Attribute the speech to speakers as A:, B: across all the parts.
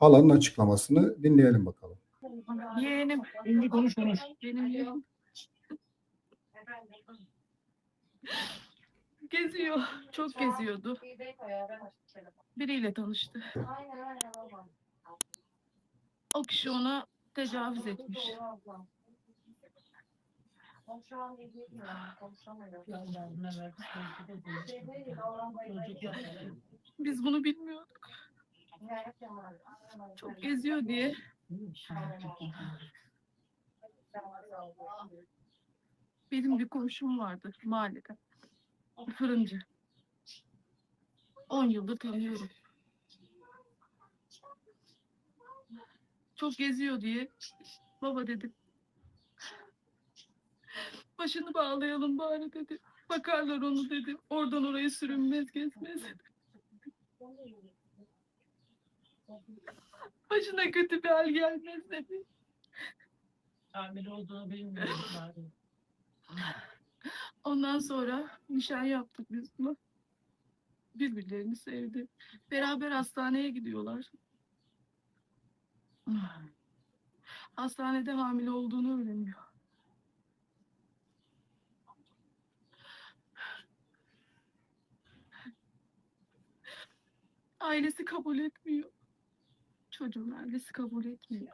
A: Halanın açıklamasını dinleyelim bakalım.
B: Yeğenim.
C: Şimdi konuş.
B: Benim yeğenim. Geziyor. Çok geziyordu. Biriyle tanıştı. O kişi ona tecavüz etmiş. Biz bunu bilmiyorduk. Çok geziyor diye benim bir komşum vardı mahallede. Fırıncı. 10 yıldır tanıyorum. Çok geziyor diye baba dedim. Başını bağlayalım bari dedi. Bakarlar onu dedim. Oradan oraya sürünmez gezmez. Başına kötü bir hal gelmez dedi.
C: Hamile olduğunu bilmiyorum bari.
B: Ondan sonra nişan yaptık biz buna. Birbirlerini sevdi. Beraber hastaneye gidiyorlar. Hastanede hamile olduğunu öğreniyor. Ailesi kabul etmiyor. Çocuğun ailesi kabul etmiyor.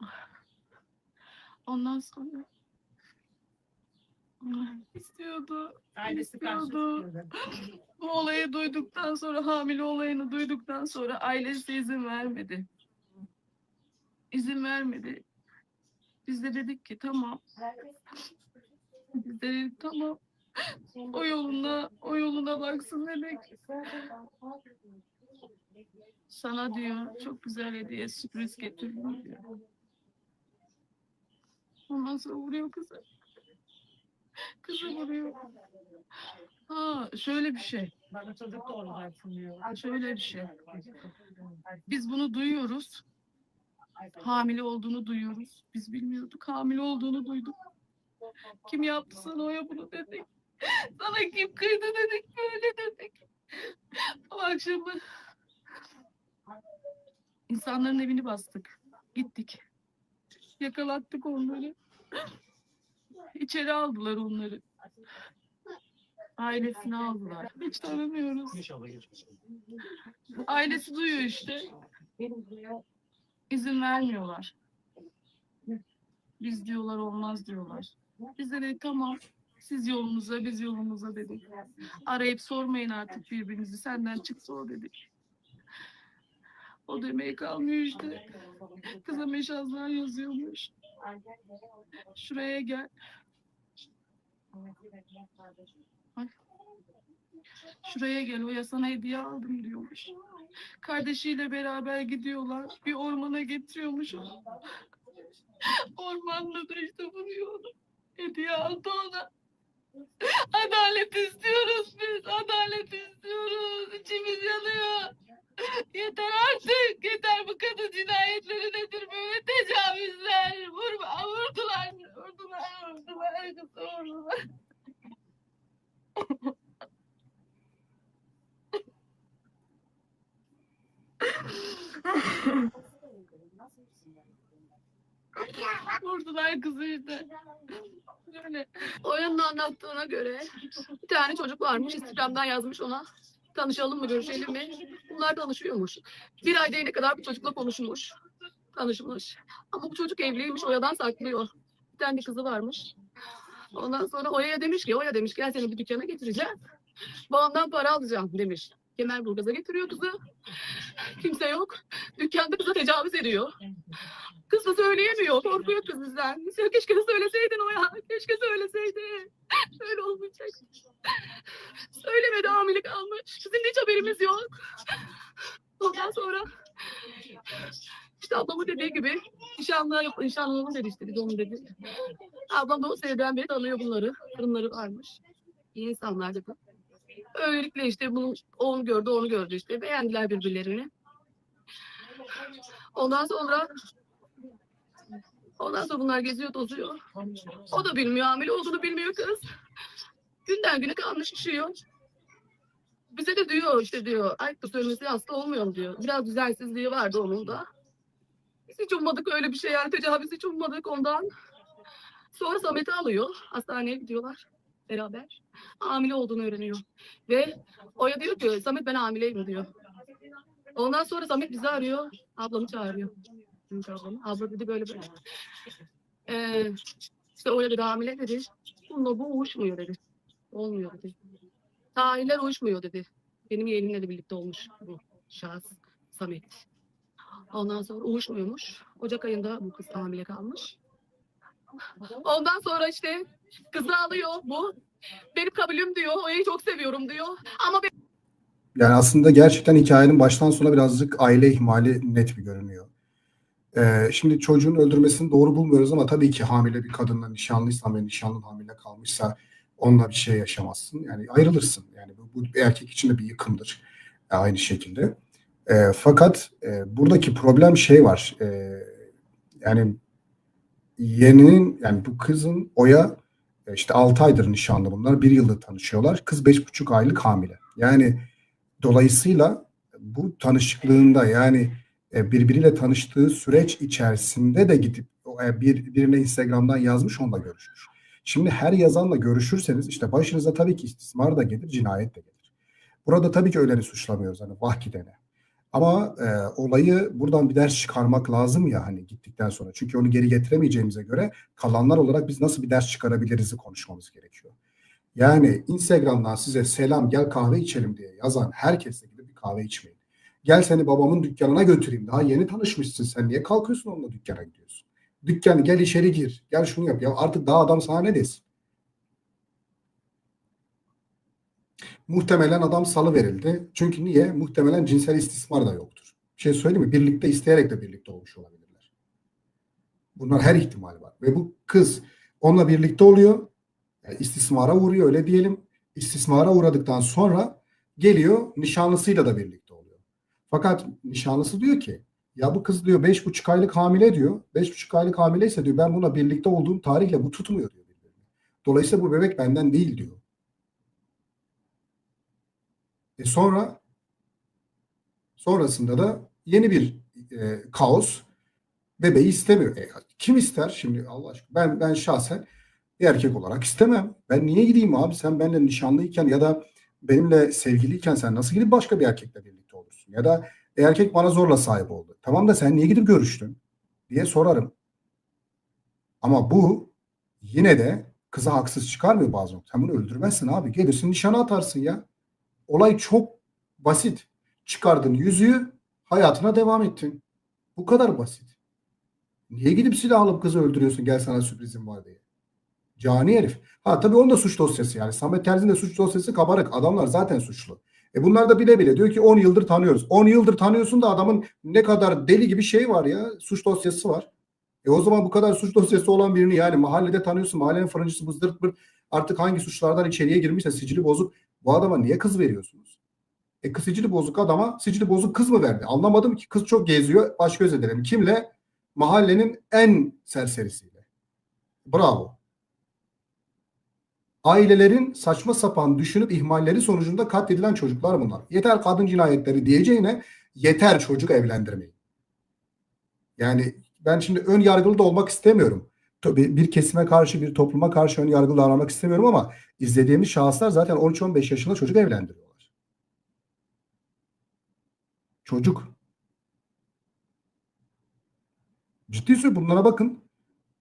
B: Ondan sonra istiyordu.
C: Ailesi
B: istiyordu. Bu olayı duyduktan sonra, hamile olayını duyduktan sonra ailesi izin vermedi. İzin vermedi. Biz de dedik ki tamam. Biz de dedik tamam. O yoluna, o yoluna baksın dedik. Sana diyor çok güzel hediye sürpriz getirdim diyor. Ondan sonra vuruyor kızı. Kızı vuruyor. Ha şöyle bir şey. Şöyle bir şey. Biz bunu duyuyoruz. Hamile olduğunu duyuyoruz. Biz bilmiyorduk. Hamile olduğunu duyduk. Kim yaptı sana oya bunu dedik. Sana kim kıydı dedik. Böyle dedik. O akşamı insanların evini bastık. Gittik. Yakalattık onları. İçeri aldılar onları. Ailesini aldılar. Hiç tanımıyoruz. Ailesi duyuyor işte. İzin vermiyorlar. Biz diyorlar olmaz diyorlar. Biz de tamam. Siz yolunuza biz yolumuza dedik. Arayıp sormayın artık birbirinizi. Senden çıksa o dedik. O demeye kalmıyor işte. Kıza meşazlar yazıyormuş. Şuraya gel. Şuraya gel o sana hediye aldım diyormuş. Kardeşiyle beraber gidiyorlar. Bir ormana getiriyormuş onu. Ormanda da işte vuruyor onu. Hediye aldı ona. Adalet istiyoruz biz. Adalet istiyoruz. İçimiz yanıyor. Yeter artık. Yeter bu kadın cinayetleri nedir böyle tecavüzler. Vurma, vurdular. Vurdular, vurdular. Kızı vurdular. Vurdular kızı işte. Böyle.
D: Oyunun anlattığına göre bir tane çocuk varmış. Instagram'dan yazmış ona. Tanışalım mı, görüşelim mi? Bunlar tanışıyormuş. Bir ay değene kadar bir çocukla konuşmuş. Tanışmış. Ama bu çocuk evliymiş, Oya'dan saklıyor. Bir tane kızı varmış. Ondan sonra Oya'ya demiş ki, Oya demiş gel seni bir dükkana getireceğim. Babamdan para alacağım demiş. Kemerburgaz'a getiriyor kızı. Kimse yok. Dükkanda kıza tecavüz ediyor. Kız da söyleyemiyor. Korkuyor kız bizden. Keşke söyleseydin o ya. Keşke söyleseydin. Öyle olmayacak. Söylemedi hamile kalmış. Bizim de hiç haberimiz yok. Ondan sonra işte ablamın dediği gibi nişanlı yok. Nişanlının dedi işte. Biz onu dedi. Ablam da o seneden beri tanıyor bunları. Fırınları varmış. İyi insanlar dedi. Öylelikle işte bunu onu gördü, onu gördü işte. Beğendiler birbirlerini. Ondan sonra Ondan sonra bunlar geziyor tozuyor. O da bilmiyor hamile olduğunu bilmiyor kız. Günden güne kanlı şişiyor. bize de diyor işte diyor ayıptır söylemesi hasta olmuyor diyor. Biraz düzensizliği vardı onun da. Biz hiç ummadık öyle bir şey yani tecavüz hiç ummadık ondan. Sonra Samet'i alıyor. Hastaneye gidiyorlar beraber. Hamile olduğunu öğreniyor. Ve Oya diyor ki Samet ben hamileyim diyor. Ondan sonra Samet bizi arıyor. Ablamı çağırıyor. Abla dedi böyle böyle. Ee, işte Oya dedi hamile dedi. Bununla bu uyuşmuyor dedi. Olmuyor dedi. Tarihler uyuşmuyor dedi. Benim yeğenimle de birlikte olmuş bu şahıs Samet. Ondan sonra uyuşmuyormuş. Ocak ayında bu kız hamile kalmış. Ondan sonra işte kızı alıyor bu. Benim kabulüm diyor. Oya'yı çok seviyorum diyor. Ama
A: Yani aslında gerçekten hikayenin baştan sona birazcık aile ihmali net bir görünüyor. Ee, şimdi çocuğun öldürmesini doğru bulmuyoruz ama tabii ki hamile bir kadınla nişanlıysan ve nişanlın hamile kalmışsa onunla bir şey yaşamazsın. Yani ayrılırsın. Yani bu, bu bir erkek için de bir yıkımdır. E, aynı şekilde. E, fakat e, buradaki problem şey var. E, yani yeğeninin yani bu kızın Oya işte 6 aydır nişanlı bunlar. Bir yıldır tanışıyorlar. Kız 5,5 aylık hamile. Yani dolayısıyla bu tanışıklığında yani e, birbiriyle tanıştığı süreç içerisinde de gidip e, bir, birine Instagram'dan yazmış onunla görüşmüş. Şimdi her yazanla görüşürseniz işte başınıza tabii ki istismar da gelir, cinayet de gelir. Burada tabii ki öyleni suçlamıyoruz hani vah. Ama e, olayı buradan bir ders çıkarmak lazım ya hani gittikten sonra. Çünkü onu geri getiremeyeceğimize göre kalanlar olarak biz nasıl bir ders çıkarabiliriz'i konuşmamız gerekiyor. Yani Instagram'dan size selam gel kahve içelim diye yazan herkesle gidip bir kahve içmeyin. Gel seni babamın dükkanına götüreyim. Daha yeni tanışmışsın sen. Niye kalkıyorsun onunla dükkana gidiyorsun? Dükkan gel içeri gir. Gel şunu yap. Ya artık daha adam sana ne desin? Muhtemelen adam salı verildi. Çünkü niye? Muhtemelen cinsel istismar da yoktur. Bir şey söyleyeyim mi? Birlikte isteyerek de birlikte olmuş olabilirler. Bunlar her ihtimal var. Ve bu kız onunla birlikte oluyor. Yani istismara uğruyor öyle diyelim. İstismara uğradıktan sonra geliyor nişanlısıyla da birlikte oluyor. Fakat nişanlısı diyor ki ya bu kız diyor beş buçuk aylık hamile diyor. Beş buçuk aylık hamileyse diyor ben buna birlikte olduğum tarihle bu tutmuyor diyor. Dolayısıyla bu bebek benden değil diyor. E sonra sonrasında da yeni bir e, kaos bebeği istemiyor. E, kim ister şimdi Allah aşkına? Ben ben şahsen bir erkek olarak istemem. Ben niye gideyim abi? Sen benimle nişanlıyken ya da benimle sevgiliyken sen nasıl gidip başka bir erkekle birlikte olursun? Ya da e, erkek bana zorla sahip oldu. Tamam da sen niye gidip görüştün? diye sorarım. Ama bu yine de kıza haksız çıkarmıyor bazen. Sen bunu öldürmezsin abi. Gelirsin nişana atarsın ya. Olay çok basit. Çıkardın yüzüğü, hayatına devam ettin. Bu kadar basit. Niye gidip silah alıp kızı öldürüyorsun gel sana sürprizim var diye. Cani herif. Ha tabii onun da suç dosyası yani. Samet Terzi'nin de suç dosyası kabarık. Adamlar zaten suçlu. E bunlar da bile bile diyor ki 10 yıldır tanıyoruz. 10 yıldır tanıyorsun da adamın ne kadar deli gibi şey var ya. Suç dosyası var. E o zaman bu kadar suç dosyası olan birini yani mahallede tanıyorsun. Mahallenin fırıncısı bızdırt bır artık hangi suçlardan içeriye girmişse sicili bozuk. Bu adama niye kız veriyorsunuz? E kız sicili bozuk adama sicili bozuk kız mı verdi? Anlamadım ki kız çok geziyor. Baş göz edelim. Kimle? Mahallenin en serserisiyle. Bravo. Ailelerin saçma sapan düşünüp ihmalleri sonucunda katledilen çocuklar bunlar. Yeter kadın cinayetleri diyeceğine yeter çocuk evlendirmeyin. Yani ben şimdi ön yargılı da olmak istemiyorum. Tabii bir kesime karşı bir topluma karşı ön yargılı davranmak istemiyorum ama izlediğimiz şahıslar zaten 13-15 yaşında çocuk evlendiriyorlar. Çocuk. Ciddi söylüyorum bunlara bakın.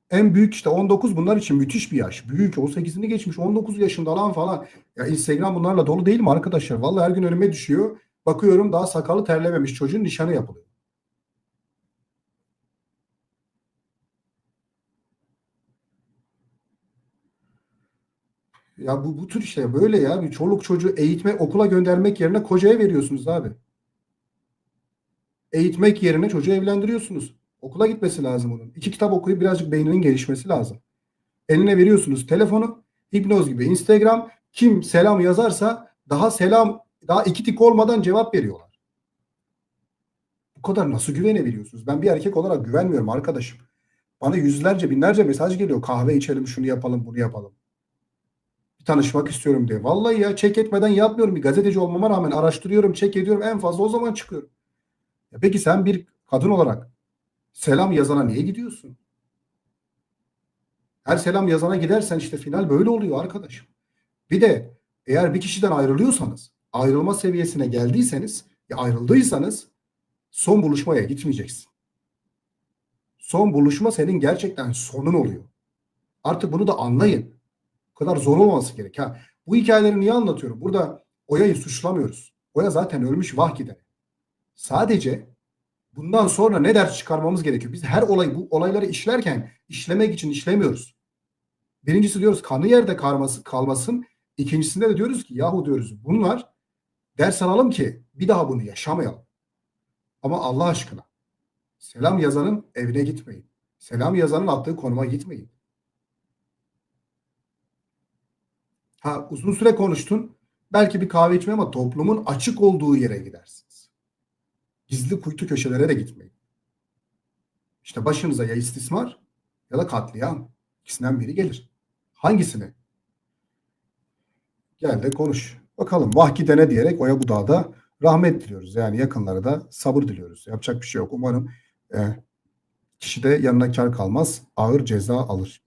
A: En büyük işte 19 bunlar için müthiş bir yaş. Büyük 18'ini geçmiş 19 yaşında lan falan. Ya Instagram bunlarla dolu değil mi arkadaşlar? Vallahi her gün önüme düşüyor. Bakıyorum daha sakalı terlememiş çocuğun nişanı yapılıyor. Ya bu, bu tür işte böyle ya. Bir çoluk çocuğu eğitme, okula göndermek yerine kocaya veriyorsunuz abi. Eğitmek yerine çocuğu evlendiriyorsunuz. Okula gitmesi lazım onun. İki kitap okuyup birazcık beyninin gelişmesi lazım. Eline veriyorsunuz telefonu. Hipnoz gibi Instagram. Kim selam yazarsa daha selam daha iki tik olmadan cevap veriyorlar. Bu kadar nasıl güvenebiliyorsunuz? Ben bir erkek olarak güvenmiyorum arkadaşım. Bana yüzlerce binlerce mesaj geliyor. Kahve içelim, şunu yapalım, bunu yapalım. Tanışmak istiyorum diye. Vallahi ya çek etmeden yapmıyorum. Bir gazeteci olmama rağmen araştırıyorum, çek ediyorum. En fazla o zaman çıkıyorum. Ya peki sen bir kadın olarak selam yazana niye gidiyorsun? Her selam yazana gidersen işte final böyle oluyor arkadaşım. Bir de eğer bir kişiden ayrılıyorsanız, ayrılma seviyesine geldiyseniz, ya ayrıldıysanız son buluşmaya gitmeyeceksin. Son buluşma senin gerçekten sonun oluyor. Artık bunu da anlayın. Kadar zor olmaması gerek. Ha, bu hikayeleri niye anlatıyorum? Burada Oya'yı suçlamıyoruz. Oya zaten ölmüş vah. Sadece bundan sonra ne ders çıkarmamız gerekiyor? Biz her olay bu olayları işlerken işlemek için işlemiyoruz. Birincisi diyoruz kanı yerde kalması, kalmasın. İkincisinde de diyoruz ki yahu diyoruz bunlar ders alalım ki bir daha bunu yaşamayalım. Ama Allah aşkına selam yazanın evine gitmeyin. Selam yazanın attığı konuma gitmeyin. Ha uzun süre konuştun. Belki bir kahve içmeye ama toplumun açık olduğu yere gidersiniz. Gizli kuytu köşelere de gitmeyin. İşte başınıza ya istismar ya da katliam. İkisinden biri gelir. Hangisini? Gel de konuş. Bakalım vahki ne diyerek oya bu dağda rahmet diliyoruz. Yani yakınlara da sabır diliyoruz. Yapacak bir şey yok. Umarım e, kişi de yanına kar kalmaz. Ağır ceza alır.